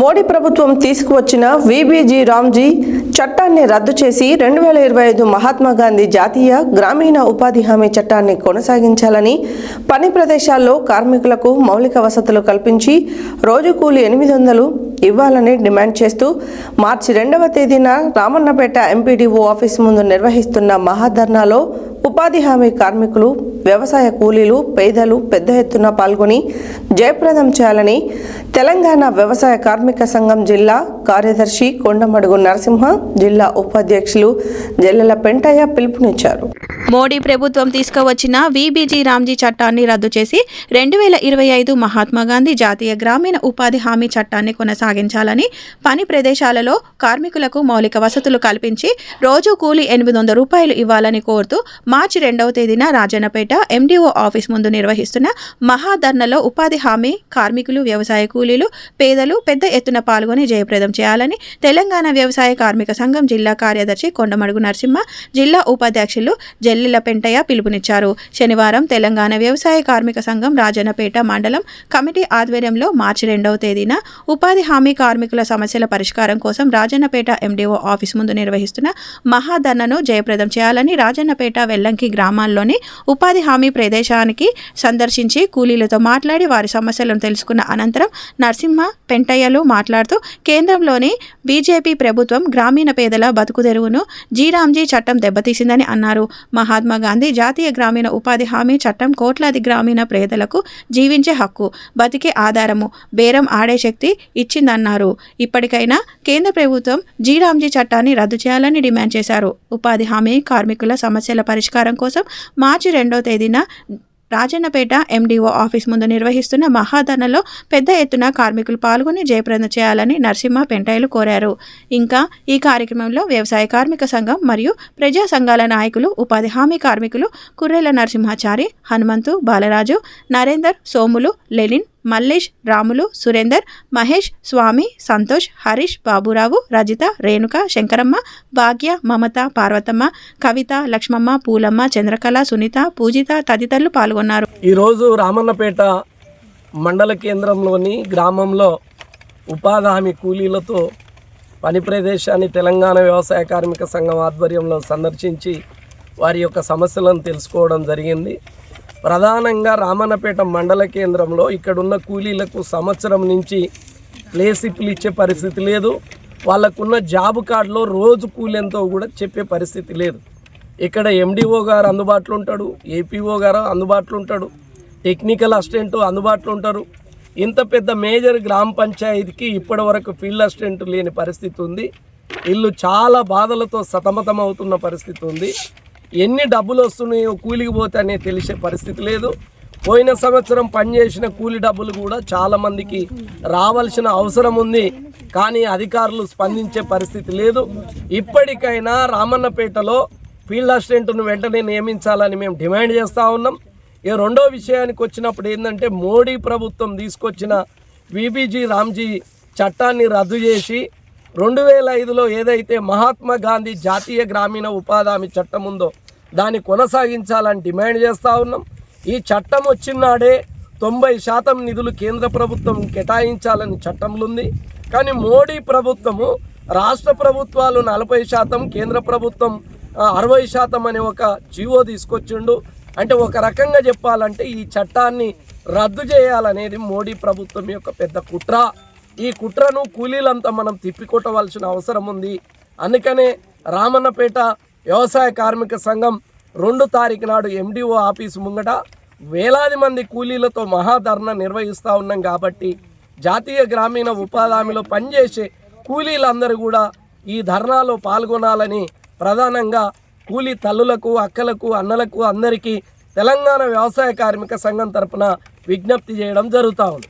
మోడీ ప్రభుత్వం తీసుకువచ్చిన విబీజీ రామ్జీ చట్టాన్ని రద్దు చేసి రెండు వేల ఇరవై ఐదు మహాత్మా గాంధీ జాతీయ గ్రామీణ ఉపాధి హామీ చట్టాన్ని కొనసాగించాలని పని ప్రదేశాల్లో కార్మికులకు మౌలిక వసతులు కల్పించి రోజు కూలి ఎనిమిది వందలు ఇవ్వాలని డిమాండ్ చేస్తూ మార్చి రెండవ తేదీన రామన్నపేట ఎంపీడీఓ ఆఫీస్ ముందు నిర్వహిస్తున్న మహాధర్నాలో ఉపాధి హామీ కార్మికులు వ్యవసాయ కూలీలు పేదలు పెద్ద ఎత్తున పాల్గొని జయప్రదం చేయాలని తెలంగాణ వ్యవసాయ కార్మిక సంఘం జిల్లా కార్యదర్శి కొండమడుగు నరసింహ జిల్లా ఉపాధ్యక్షులు జల్లెల పెంటయ్య పిలుపునిచ్చారు. మోడీ ప్రభుత్వం తీసుకువచ్చిన వీబీజీ రామ్జీ చట్టాన్ని రద్దు చేసి రెండు వేల ఇరవై ఐదు మహాత్మా గాంధీ జాతీయ గ్రామీణ ఉపాధి హామీ చట్టాన్ని కొనసాగించాలని పని ప్రదేశాలలో కార్మికులకు మౌలిక వసతులు కల్పించి రోజు కూలి ఎనిమిది వందల రూపాయలు ఇవ్వాలని కోరుతూ మార్చి రెండవ తేదీన రాజన్నపేట ఎండిఓ ఆఫీస్ ముందు నిర్వహిస్తున్న మహాధర్నలో ఉపాధి హామీ కార్మికులు వ్యవసాయ కూలీలు పేదలు పెద్ద ఎత్తున పాల్గొని జయప్రదం చేయాలని తెలంగాణ వ్యవసాయ కార్మిక సంఘం జిల్లా కార్యదర్శి కొండమడుగు నరసింహ జిల్లా ఉపాధ్యక్షులు జల్లిల పెంటయ్య పిలుపునిచ్చారు. శనివారం తెలంగాణ వ్యవసాయ కార్మిక సంఘం రాజన్నపేట మండలం కమిటీ ఆధ్వర్యంలో మార్చి రెండవ తేదీన ఉపాధి హామీ కార్మికుల సమస్యల పరిష్కారం కోసం రాజన్నపేట ఎండీఓ ఆఫీస్ ముందు నిర్వహిస్తున్న మహాధర్నను జయప్రదం చేయాలని రాజన్నపేట వెల్లంకి గ్రామాల్లోని ఉపాధి హామీ ప్రదేశానికి సందర్శించి కూలీలతో మాట్లాడి వారి సమస్యలను తెలుసుకున్న అనంతరం నరసింహ పెంటయ్యలు మాట్లాడుతూ కేంద్రంలోని బీజేపీ ప్రభుత్వం గ్రామీణ పేదల బతుకు తెరువును జీరాంజీ చట్టం దెబ్బతీసిందని అన్నారు. మహా మహాత్మా గాంధీ జాతీయ గ్రామీణ ఉపాధి హామీ చట్టం కోట్లాది గ్రామీణ పేదలకు జీవించే హక్కు బతికే ఆధారము బేరం ఆడే శక్తి ఇచ్చిందన్నారు. ఇప్పటికైనా కేంద్ర ప్రభుత్వం జీరాంజీ చట్టాన్ని రద్దు చేయాలని డిమాండ్ చేశారు. ఉపాధి హామీ కార్మికుల సమస్యల పరిష్కారం కోసం మార్చి రెండో తేదీన రాజన్నపేట ఎండిఓ ఆఫీస్ ముందు నిర్వహిస్తున్న మహాధనలో పెద్ద ఎత్తున కార్మికులు పాల్గొని జయప్రదం చేయాలని నరసింహ పెంటాయలు కోరారు. ఇంకా ఈ కార్యక్రమంలో వ్యవసాయ కార్మిక సంఘం మరియు ప్రజా సంఘాల నాయకులు ఉపాధి హామీ కార్మికులు కుర్రెల నరసింహాచారి హనుమంతు బాలరాజు నరేందర్ సోములు లెలిన్ మల్లేష్ రాములు సురేందర్ మహేష్ స్వామి సంతోష్ హరీష్ బాబురావు రజిత రేణుక శంకరమ్మ భాగ్య మమత పార్వతమ్మ కవిత లక్ష్మమ్మ పూలమ్మ చంద్రకళ సునీత పూజిత తదితరులు పాల్గొన్నారు. ఈరోజు రామన్నపేట మండల కేంద్రంలోని గ్రామంలో ఉపాధి హామీ కూలీలతో పని ప్రదేశాన్ని తెలంగాణ వ్యవసాయ కార్మిక సంఘం ఆధ్వర్యంలో సందర్శించి వారి యొక్క సమస్యలను తెలుసుకోవడం జరిగింది. ప్రధానంగా రామన్నపేట మండల కేంద్రంలో ఇక్కడున్న కూలీలకు సంవత్సరం నుంచి ప్లేసిప్లు ఇచ్చే పరిస్థితి లేదు. వాళ్ళకున్న జాబ్ కార్డులో రోజు కూలెంతో కూడా చెప్పే పరిస్థితి లేదు. ఇక్కడ ఎండిఓ గారు అందుబాటులో ఉంటాడు ఏపీఓ గారు అందుబాటులో ఉంటాడు టెక్నికల్ అసిస్టెంట్ అందుబాటులో ఉంటారు. ఇంత పెద్ద మేజర్ గ్రామ పంచాయతీకి ఇప్పటి వరకు ఫీల్డ్ అసిస్టెంట్ లేని పరిస్థితి ఉంది. ఇల్లు చాలా బాధలతో సతమతం అవుతున్న పరిస్థితి ఉంది. ఎన్ని డబ్బులు వస్తున్నాయో కూలికి పోతే అనేది తెలిసే పరిస్థితి లేదు. పోయిన సంవత్సరం పనిచేసిన కూలి డబ్బులు కూడా చాలామందికి రావాల్సిన అవసరం ఉంది. కానీ అధికారులు స్పందించే పరిస్థితి లేదు. ఇప్పటికైనా రామన్నపేటలో ఫీల్డ్ అసిస్టెంట్ను వెంటనే నియమించాలని మేము డిమాండ్ చేస్తూ ఉన్నాం. ఈ రెండో విషయానికి వచ్చినప్పుడు ఏంటంటే మోడీ ప్రభుత్వం తీసుకొచ్చిన విబీజీ రామ్జీ చట్టాన్ని రద్దు చేసి రెండు వేల ఐదులో ఏదైతే మహాత్మా గాంధీ జాతీయ గ్రామీణ ఉపాధి హామీ చట్టం ఉందో దాన్ని కొనసాగించాలని డిమాండ్ చేస్తూ ఉన్నాం. ఈ చట్టం వచ్చినాడే తొంభై శాతం నిధులు కేంద్ర ప్రభుత్వం కేటాయించాలని చట్టంలో ఉంది కానీ మోడీ ప్రభుత్వము రాష్ట్ర ప్రభుత్వాలు నలభై శాతం కేంద్ర ప్రభుత్వం అరవై శాతం అనే ఒక జీవో తీసుకొచ్చిండు. అంటే ఒక రకంగా చెప్పాలంటే ఈ చట్టాన్ని రద్దు చేయాలనేది మోడీ ప్రభుత్వం యొక్క పెద్ద కుట్ర. ఈ కుట్రను కూలీలంతా మనం తిప్పికొట్టవలసిన అవసరం ఉంది. అందుకనే రామన్నపేట వ్యవసాయ కార్మిక సంఘం రెండు తారీఖు నాడు ఎండిఓ ఆఫీసు ముంగట వేలాది మంది కూలీలతో మహాధర్ణ నిర్వహిస్తూ ఉన్నాం కాబట్టి జాతీయ గ్రామీణ ఉపాధి హామీలో పనిచేసే కూలీలందరూ కూడా ఈ ధర్నాలో పాల్గొనాలని ప్రధానంగా కూలీ తల్లులకు అక్కలకు అన్నలకు అందరికీ తెలంగాణ వ్యవసాయ కార్మిక సంఘం తరపున విజ్ఞప్తి చేయడం జరుగుతూ ఉంది.